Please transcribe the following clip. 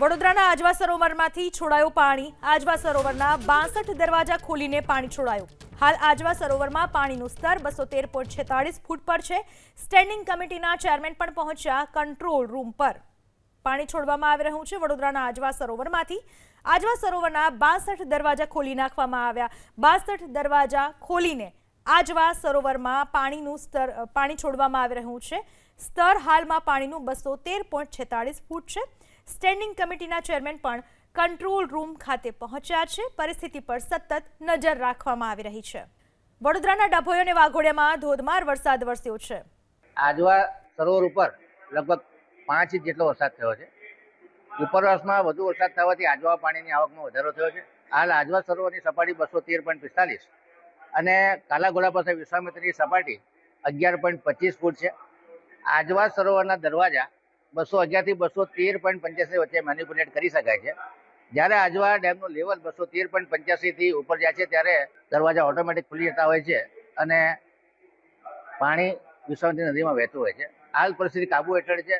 વડોદરાના આજવા સરોવરમાંથી છોડાયું પાણી. આજવા સરોવરના બાસઠ દરવાજા ખોલીને પાણી છોડાયું. હાલ આજવા સરોવરમાં પાણીનું સ્તર બસો તેર પોઈન્ટ છેતાળીસ ફૂટ પર છે. સ્ટેન્ડિંગ કમિટીના ચેરમેન પણ પહોંચ્યા કંટ્રોલ રૂમ પર. પાણી છોડવામાં આવી રહ્યું છે વડોદરાના આજવા સરોવરમાંથી. આજવા સરોવરના બાસઠ દરવાજા ખોલી નાખવામાં આવ્યા. બાસઠ દરવાજા ખોલીને આજવા સરોવરમાં પાણીનું સ્તર પાણી છોડવામાં આવી રહ્યું છે. સ્તર હાલમાં પાણીનું બસો તેર પોઈન્ટ છેતાળીસ ફૂટ છે. સ્ટેન્ડિંગ કમિટીના ચેરમેન પણ કંટ્રોલ રૂમ ખાતે પહોંચ્યા છે. પરિસ્થિતિ પર સતત નજર રાખવામાં આવી રહી છે. વડોદરાના ડભોઈ અને વાઘોડિયામાં ધોધમાર વરસાદ વરસ્યો છે. આજવા સરોવર ઉપર લગભગ પાંચ ઇંચ જેટલો વરસાદ થયો છે. ઉપરવાસમાં વધુ વરસાદ થવાથી આજવા પાણીની આવકમાં વધારો થયો છે. હાલ આજવા સરોવરની સપાટી બસો તેર પોઈન્ટ પિસ્તાલીસ અને કાલાઘોડા પાસે વિશ્વામિત્રની સપાટી અગિયાર પોઈન્ટ પચીસ ફૂટ છે. આજવા સરોવરના દરવાજા બસો અગિયારથી બસો તેર પોઈન્ટ પંચ્યાસી વચ્ચે મેન્યુપ્યુલેટ કરી શકાય છે. જ્યારે આજવા ડેમનું લેવલ બસો તેર પોઈન્ટ પંચ્યાસીથી ઉપર જાય છે, ત્યારે દરવાજા ઓટોમેટિક ખુલી જતા હોય છે અને પાણી વિશ્વામિત્રી નદીમાં વહેતું હોય છે. હાલ પરિસ્થિતિ કાબુ હેઠળ છે.